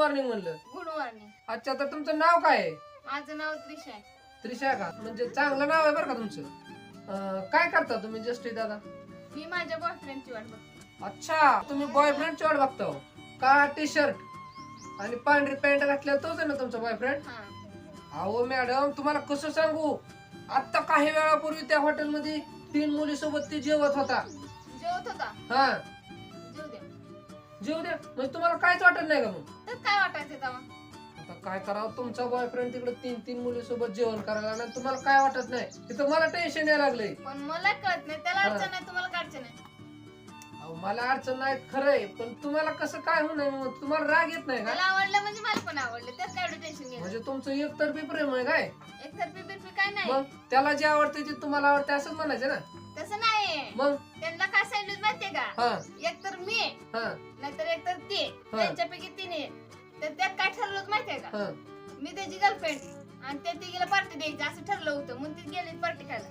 Morning म्हणलं. Good morning अच्छा तर तुमचं नाव काय आहे? माझं नाव त्रिशा आहे. त्रिशा का? म्हणजे चांगलं नाव आहे बरं का तुमचं. अं, काय करता तुम्ही जस्टी दादा? मी माझ्या बॉयफ्रेंडची वाट बघते. अच्छा तुम्ही बॉयफ्रेंडची वाट बघता हो. का टी शर्ट आणि पांढरी पॅन्ट घातलेला तोच आहे ना तुमचा बॉयफ्रेंड हा. अहो मॅडम तुम्हाला कसं सांगू? आता काही वेळापूर्वी त्या हॉटेलमध्ये तीन मुली सोबत ती जेवत होता. जेवत होता? हा. जेव द्या. जेव द्या. म्हणजे तुम्हाला काहीच वाटत नाही का मग? काय वाटायचं तेव्हा? आता काय करावं? तुमचा बॉयफ्रेंड तिकडे तीन तीन मुली सोबत जेवण करायला लागला आणि तुम्हाला काय वाटत नाही? तिथं मला टेन्शन यायला लागलंय. पण मला कळत नाही. त्याला. अडचण नाही तुम्हाला काय अडचण आहे? अहो, मला अडचण नाही खरंय पण तुम्हाला कसं काय होणार मग तुम्हाला राग येत नाही मला का आवडलं म्हणजे मला पण आवडलं. त्यात काय टेन्शन घ्यायचं? म्हणजे तुमचं एकतर्फी प्रेम आहे काय? एकतर्फी बिरफी काय नाही. मग त्याला जे आवडते ते तुम्हाला आवडते असंच म्हणायचं ना? तसं नाही. मग? त्यांना काय सांगितलं माहितीये का? हा. एकतर मी हा. नाहीतर एकतर ते. त्यांच्यापैकी तिने तर त्यात काय ठरलं होतं माहितीये का? हा. मी त्याची गर्लफ्रेंड आणि त्या तिघीला पार्टी द्यायची असं ठरलं होतं. म्हणून ती गेली पार्टी खायला.